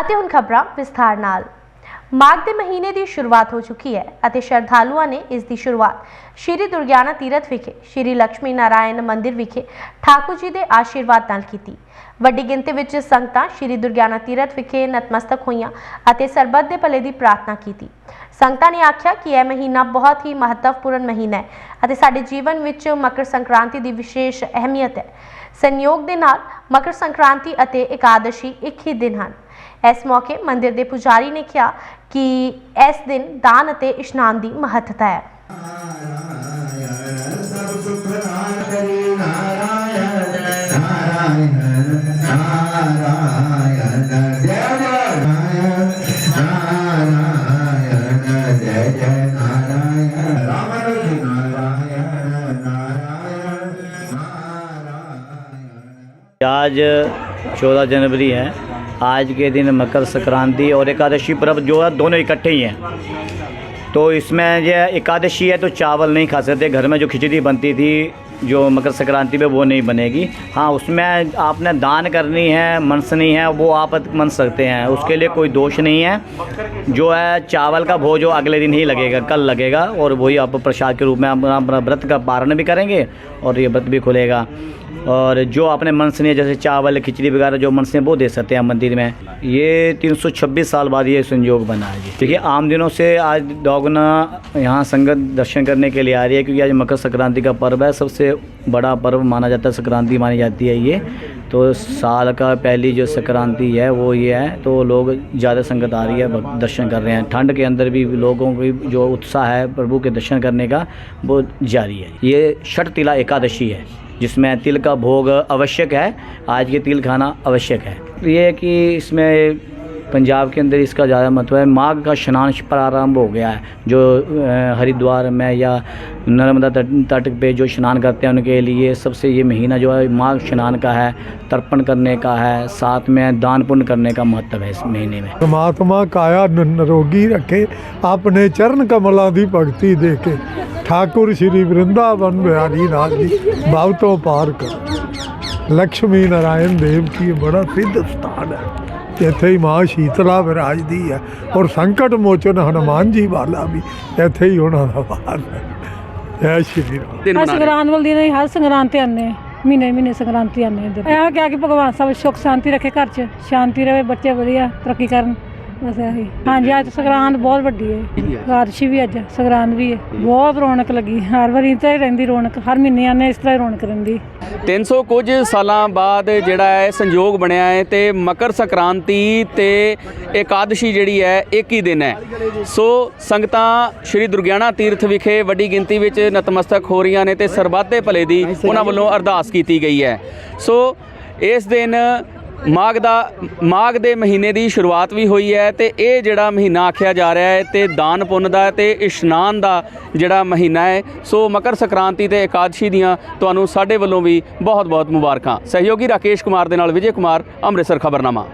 ਅਤੇ ਹੁਣ ਖਬਰਾਂ ਵਿਸਥਾਰ ਨਾਲ। ਮਾਘ ਦੇ ਮਹੀਨੇ ਦੀ ਸ਼ੁਰੂਆਤ ਹੋ ਚੁੱਕੀ ਹੈ ਅਤੇ ਸ਼ਰਧਾਲੂਆਂ ਨੇ ਇਸ ਦੀ ਸ਼ੁਰੂਆਤ ਸ਼੍ਰੀ ਦੁਰਗਿਆਨਾ ਤੀਰਥ ਵਿਖੇ, ਸ਼੍ਰੀ ਲక్ష్ਮੀ ਨਾਰਾਇਣ ਮੰਦਿਰ ਵਿਖੇ ਠਾਕੁਰ ਜੀ ਦੇ ਆਸ਼ੀਰਵਾਦ ਨਾਲ ਕੀਤੀ। ਵੱਡੀ ਗਿਣਤੀ ਵਿੱਚ ਸੰਗਤਾਂ ਸ਼੍ਰੀ ਦੁਰਗਿਆਨਾ ਤੀਰਥ ਵਿਖੇ ਨਤਮਸਤਕ ਹੋਈਆਂ ਅਤੇ ਸਰਬੱਤ ਦੇ ਭਲੇ ਦੀ ਪ੍ਰਾਰਥਨਾ ਕੀਤੀ। ਸੰਗਤਾਂ ਨੇ ਆਖਿਆ ਕਿ ਇਹ ਮਹੀਨਾ ਬਹੁਤ ਹੀ ਮਹੱਤਵਪੂਰਨ ਮਹੀਨਾ ਹੈ ਅਤੇ ਸਾਡੇ ਜੀਵਨ ਵਿੱਚ ਮਕਰ ਸੰਕ੍ਰਾਂਤੀ ਦੀ ਵਿਸ਼ੇਸ਼ ਅਹਿਮੀਅਤ ਹੈ। ਸੰਯੋਗ ਦੇ ਨਾਲ ਮਕਰ ਸੰਕ੍ਰਾਂਤੀ ਅਤੇ ਇਕਾਦਸ਼ੀ ਇੱਕ ਹੀ ਦਿਨ ਹਨ। ਇਸ ਮੌਕੇ ਮੰਦਿਰ ਦੇ ਪੁਜਾਰੀ ਨੇ ਕਿਹਾ ਕਿ ਇਸ ਦਿਨ ਦਾਨ ਅਤੇ ਇਸ਼ਨਾਨ ਦੀ ਮਹੱਤਤਾ ਹੈ सब सुख नारी नारायण नारायण नारायण जय नारायण नारायण जय जय नारायण राम नारायण नारायण नारायण आज 14 जनवरी है आज के दिन मकर संक्रांति और एकादशी पर्व जो है दोनों इकट्ठे ही हैं तो इसमें ये एकादशी है तो चावल नहीं खा सकते घर में जो खिचड़ी बनती थी जो मकर संक्रांति पे वो नहीं बनेगी। हाँ उसमें आपने दान करनी है, मनसनी है, वो आप मन सकते हैं। उसके लिए कोई दोष नहीं है। जो है, चावल का भोज जो अगले दिन ही लगेगा, कल लगेगा और वही आप प्रसाद के रूप में अपना अपना व्रत का पारण भी करेंगे और ये व्रत भी खुलेगा। और जो आपने मनसनी जैसे चावल, खिचड़ी वगैरह जो मनसनी वो दे सकते हैं मंदिर में। ये 326 साल बाद ये संयोग बना है जी। देखिए, आम दिनों से आज दोगुना यहाँ संगत दर्शन करने के लिए आ रही है, क्योंकि आज मकर संक्रांति का पर्व है, सबसे बड़ा पर्व माना जाता है, संक्रांति मानी जाती है ये। तो साल का पहली जो संक्रांति है, वो ये है। तो लोग ज़्यादा संगत आ रही है दर्शन कर रहे हैं। ठंड के अंदर भी लोगों की जो उत्साह है, प्रभु के दर्शन करने का, वो जारी है। ये छठ तिला एकादशी है, जिसमें तिल का भोग आवश्यक है। आज ये तिल खाना आवश्यक है। ये कि इसमें पंजाब के अंदर इसका ज़्यादा महत्व है माघ का स्नान प्रारंभ हो गया है जो हरिद्वार में या नर्मदा तट पे जो स्नान करते हैं उनके लिए सबसे ये महीना जो है माघ स्नान का है तर्पण करने का है साथ में दान पुण्य करने का महत्व है इस महीने में परमात्मा काया निरोगी रखे अपने चरण कमला की भक्ति दे के ठाकुर श्री वृंदावन बिहारी नाथ जी भाव तो पार कर लक्ष्मी नारायण देव की बड़ा सिद्ध स्थान है ਇੱਥੇ ਹੀ ਮਾਂ ਸ਼ੀਤਲਾ ਵਿਰਾਜਦੀ ਹੈ ਔਰ ਸੰਕਟ ਮੋਚਨ ਹਨੂਮਾਨ ਜੀ ਵਾਲਾ ਵੀ ਇੱਥੇ ਹੀ ਉਹਨਾਂ ਦਾ ਵਾਸ ਹੈ। ਜੈ ਸ਼੍ਰੀ ਰਾਮ। ਦਿਨ ਹਰ ਮਨਾ ਰਹੇ। ਸੰਗਰਾਂਦ ਵਾਲੇ ਦਿਨ ਅਸੀਂ ਹਰ ਸੰਗਰਾਂਦ ਤੇ ਹਾਂ। ਮਹੀਨੇ ਮਹੀਨੇ ਸੰਗਰਾਂਤੀ ਆਉਂਦੇ ਹਾਂ ਇੱਧਰ। ਇਹ ਕਿਹਾ ਕਿ ਭਗਵਾਨ ਸਭ ਸੁੱਖ ਸ਼ਾਂਤੀ ਰੱਖੇ ਘਰ 'ਚ। ਸ਼ਾਂਤੀ ਰਵੇ ਬੱਚੇ ਵਧੀਆ ਤਰੱਕੀ ਕਰਨ। ਬਸ ਇਹੀ। ਹਾਂਜੀ ਅੱਜ ਸੰਗਰਾਂਦ ਬਹੁਤ ਵੱਡੀ ਹੈ। ਕਾਰਸ਼ੀ ਵੀ ਅੱਜ ਸੰਗਰਾਂਦ ਵੀ ਹੈ। ਬਹੁਤ ਰੌਣਕ ਲੱਗੀ। ਹਰ ਵਾਰੀ ਤਾਂ ਹੀ ਰਹਿੰਦੀ ਰੌਣਕ ਹਰ ਮਹੀਨੇ ਆਉਂਦੇ ਇਸ ਤਰ੍ਹਾਂ ਹੀ ਰੌਣਕ ਰਹਿੰਦੀ। 300 ਕੁਝ ਸਾਲਾਂ ਬਾਅਦ ਜਿਹੜਾ ਹੈ ਸੰਯੋਗ ਬਣਿਆ ਹੈ ਤੇ ਮਕਰ ਸੰਕ੍ਰਾਂਤੀ ਤੇ ਇਕਾदशी ਜਿਹੜੀ ਹੈ ਇੱਕ ਹੀ ਦਿਨ ਹੈ। ਸੋ ਸੰਗਤਾਂ ਸ਼੍ਰੀ ਦੁਰਗਿਆਨਾ ਤੀਰਥ ਵਿਖੇ ਵੱਡੀ ਗਿਣਤੀ ਵਿੱਚ ਨਤਮਸਤਕ ਹੋ ਰਹੀਆਂ ਨੇ ਤੇ ਸਰਬੱਤ ਦੇ ਭਲੇ ਦੀ ਉਹਨਾਂ ਵੱਲੋਂ ਅਰਦਾਸ ਕੀਤੀ ਗਈ ਹੈ। ਸੋ ਇਸ ਦਿਨ ਮਾਘ ਦਾ, ਮਾਘ ਦੇ ਮਹੀਨੇ ਦੀ ਸ਼ੁਰੂਆਤ ਵੀ ਹੋਈ ਹੈ ਤੇ ਇਹ ਜਿਹੜਾ ਮਹੀਨਾ ਆਖਿਆ ਜਾ ਰਿਹਾ ਹੈ ਤੇ ਦਾਨ ਪੁੰਨ ਦਾ ਤੇ ਇਸ਼ਨਾਨ ਦਾ ਜਿਹੜਾ ਮਹੀਨਾ ਹੈ, ਸੋ ਮਕਰ ਸੰਕ੍ਰਾਂਤੀ ਤੇ ਇਕਾदशी ਦੀਆਂ ਤੁਹਾਨੂੰ ਸਾਡੇ ਵੱਲੋਂ ਵੀ ਬਹੁਤ-ਬਹੁਤ ਮੁਬਾਰਕਾਂ। ਸਹਿਯੋਗੀ ਰਾਕੇਸ਼ ਕੁਮਾਰ ਦੇ ਨਾਲ ਵਿਜੇ ਕੁਮਾਰ, ਅੰਮ੍ਰਿਤਸਰ ਖਬਰਨਾਮਾ।